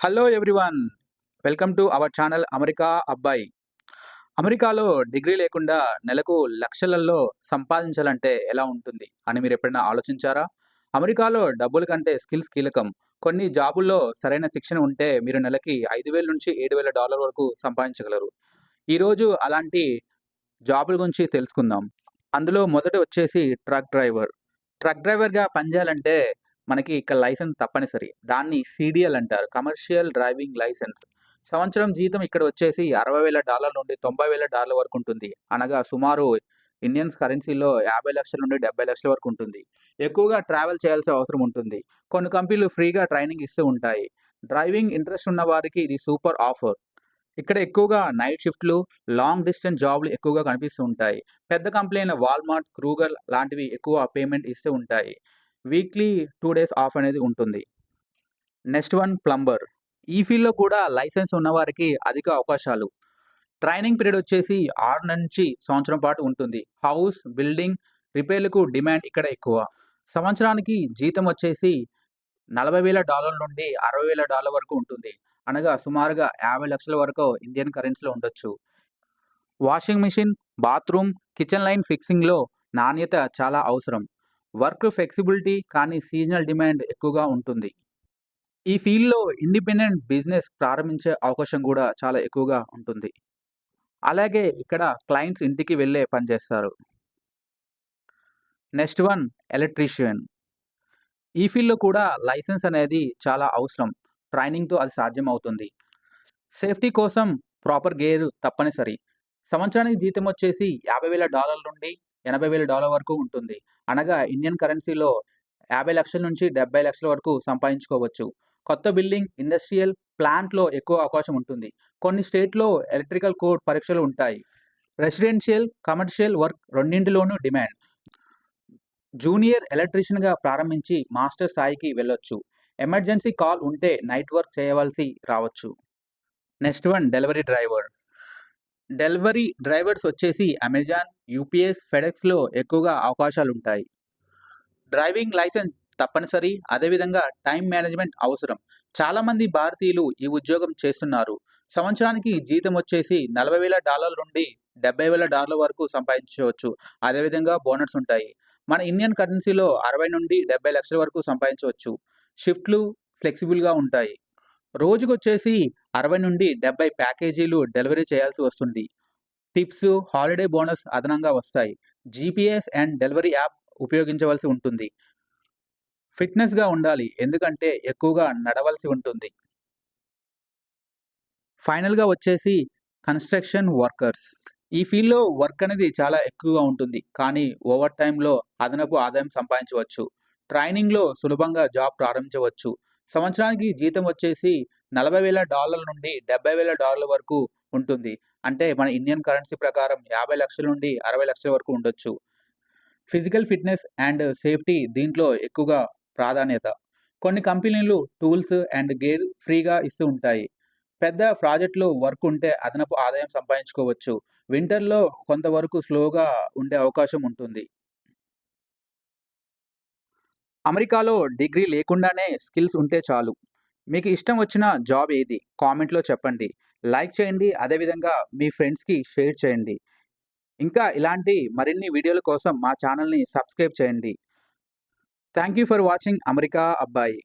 Hello everyone welcome to our channel America అబ్బాయి అమెరికాలో degree లేకుండా నెలకు లక్షలలో సంపాదించాలంటే ఎలా ఉంటుంది అని మీరు ఎప్పుడైనా ఆలోచించారా? అమెరికాలో డబ్బుల కంటే స్కిల్స్ కీలకం. కొన్ని జాబుల్లో సరైన శిక్షణ ఉంటే మీరు నెలకి ఐదు వేల నుంచి ఏడు వేల డాలర్ వరకు సంపాదించగలరు. ఈరోజు అలాంటి జాబుల గురించి తెలుసుకుందాం. అందులో మొదట వచ్చేసి ట్రక్ డ్రైవర్. ట్రక్ డ్రైవర్గా పనిచేయాలంటే మనకి ఇక్కడ లైసెన్స్ తప్పనిసరి. దాన్ని సిడిఎల్ అంటారు. Commercial driving licence. సంవత్సరం జీతం ఇక్కడ వచ్చేసి అరవై వేల డాలర్ల నుండి తొంభై వేల డాలర్ల వరకు ఉంటుంది. అనగా సుమారు ఇండియన్స్ కరెన్సీలో యాభై లక్షల నుండి డెబ్బై లక్షల వరకు ఉంటుంది. ఎక్కువగా ట్రావెల్ చేయాల్సిన అవసరం ఉంటుంది. కొన్ని కంపెనీలు ఫ్రీగా ట్రైనింగ్ ఇస్తూ ఉంటాయి. డ్రైవింగ్ ఇంట్రెస్ట్ ఉన్న వారికి ఇది సూపర్ ఆఫర్. ఇక్కడ ఎక్కువగా నైట్ షిఫ్ట్లు లాంగ్ డిస్టెన్స్ జాబ్లు ఎక్కువగా కనిపిస్తూ ఉంటాయి. పెద్ద కంపెనీ అయిన వాల్మార్ట్ క్రూగర్ లాంటివి ఎక్కువ పేమెంట్ ఇస్తూ ఉంటాయి. వీక్లీ టూ డేస్ ఆఫ్ అనేది ఉంటుంది. Next one plumber. ఈ ఫీల్డ్లో కూడా లైసెన్స్ ఉన్నవారికి అధిక అవకాశాలు. ట్రైనింగ్ పీరియడ్ వచ్చేసి ఆరు నుంచి సంవత్సరం పాటు ఉంటుంది. హౌస్ బిల్డింగ్ రిపేర్లకు డిమాండ్ ఇక్కడ ఎక్కువ. సంవత్సరానికి జీతం వచ్చేసి నలభై వేల డాలర్ల నుండి అరవై వేల డాలర్ వరకు ఉంటుంది. అనగా సుమారుగా యాభై లక్షల వరకు ఇండియన్ కరెన్సీలో ఉండొచ్చు. Washing machine bathroom kitchen line ఫిక్సింగ్లో నాణ్యత చాలా అవసరం. వర్క్ ఫ్లెక్సిబిలిటీ కానీ సీజనల్ డిమాండ్ ఎక్కువగా ఉంటుంది. ఈ ఫీల్డ్లో ఇండిపెండెంట్ బిజినెస్ ప్రారంభించే అవకాశం కూడా చాలా ఎక్కువగా ఉంటుంది. అలాగే ఇక్కడ క్లయింట్స్ ఇంటికి వెళ్ళే పని చేస్తారు. Next one electrician. ఈ ఫీల్డ్లో కూడా లైసెన్స్ అనేది చాలా అవసరం. ట్రైనింగ్తో అది సాధ్యం అవుతుంది సేఫ్టీ కోసం ప్రాపర్ గేర్ తప్పనిసరి. సంవత్సరానికి జీతం వచ్చేసి యాభై వేల డాలర్ల నుండి ఎనభై వేల డాలర్ వరకు ఉంటుంది. అనగా ఇండియన్ కరెన్సీలో యాభై లక్షల నుంచి డెబ్బై లక్షల వరకు సంపాదించుకోవచ్చు. కొత్త బిల్డింగ్ ఇండస్ట్రియల్ ప్లాంట్లో ఎక్కువ అవకాశం ఉంటుంది. కొన్ని స్టేట్లో ఎలక్ట్రికల్ కోడ్ పరీక్షలు ఉంటాయి. రెసిడెన్షియల్ కమర్షియల్ వర్క్ రెండింటిలోనూ డిమాండ్. జూనియర్ ఎలక్ట్రీషియన్గా ప్రారంభించి మాస్టర్ స్థాయికి వెళ్ళొచ్చు. ఎమర్జెన్సీ కాల్ ఉంటే నైట్ వర్క్ చేయవలసి రావచ్చు. Next one delivery driver. Delivery drivers వచ్చేసి అమెజాన్ యూపీఎస్ ఫెడెక్స్లో ఎక్కువగా అవకాశాలు ఉంటాయి డ్రైవింగ్ లైసెన్స్ తప్పనిసరి అదేవిధంగా టైం మేనేజ్మెంట్ అవసరం. చాలామంది భారతీయులు ఈ ఉద్యోగం చేస్తున్నారు. సంవత్సరానికి జీతం వచ్చేసి నలభై వేల డాలర్ల నుండి డెబ్బై వేల డాలర్ల వరకు సంపాదించవచ్చు. అదేవిధంగా బోనస్ ఉంటాయి. మన ఇండియన్ కరెన్సీలో అరవై నుండి డెబ్బై లక్షల వరకు సంపాదించవచ్చు. షిఫ్ట్లు ఫ్లెక్సిబుల్గా ఉంటాయి. రోజుకు వచ్చేసి అరవై నుండి డెబ్బై ప్యాకేజీలు డెలివరీ చేయాల్సి వస్తుంది. టిప్స్ హాలిడే బోనస్ అదనంగా వస్తాయి. జీపీఎస్ అండ్ డెలివరీ యాప్ ఉపయోగించవలసి ఉంటుంది. ఫిట్నెస్గా ఉండాలి ఎందుకంటే ఎక్కువగా నడవలసి ఉంటుంది. ఫైనల్గా వచ్చేసి కన్స్ట్రక్షన్ వర్కర్స్. ఈ ఫీల్డ్లో వర్క్ అనేది చాలా ఎక్కువగా ఉంటుంది కానీ ఓవర్ టైంలో అదనపు ఆదాయం సంపాదించవచ్చు. ట్రైనింగ్లో సులభంగా జాబ్ ప్రారంభించవచ్చు. సంవత్సరానికి జీతం వచ్చేసి నలభై వేల డాలర్ల నుండి డెబ్బై వేల డాలర్ల వరకు ఉంటుంది. అంటే మన ఇండియన్ కరెన్సీ ప్రకారం యాభై లక్షల నుండి అరవై లక్షల వరకు ఉండొచ్చు. ఫిజికల్ ఫిట్నెస్ అండ్ సేఫ్టీ దీంట్లో ఎక్కువగా ప్రాధాన్యత. కొన్ని కంపెనీలు టూల్స్ అండ్ గేర్ ఫ్రీగా ఇస్తూ ఉంటాయి. పెద్ద ప్రాజెక్టులో వర్క్ ఉంటే అదనపు ఆదాయం సంపాదించుకోవచ్చు. వింటర్లో కొంతవరకు స్లోగా ఉండే అవకాశం ఉంటుంది. అమెరికాలో డిగ్రీ లేకుండానే స్కిల్స్ ఉంటే చాలు. మీకు ఇష్టం వచ్చిన జాబ్ ఏది? కామెంట్లో చెప్పండి. లైక్ చేయండి. అదేవిధంగా మీ ఫ్రెండ్స్కి షేర్ చేయండి. ఇంకా ఇలాంటి మరిన్ని వీడియోల కోసం మా ఛానల్ని సబ్స్క్రైబ్ చేయండి. Thank you for watching. America అబ్బాయి.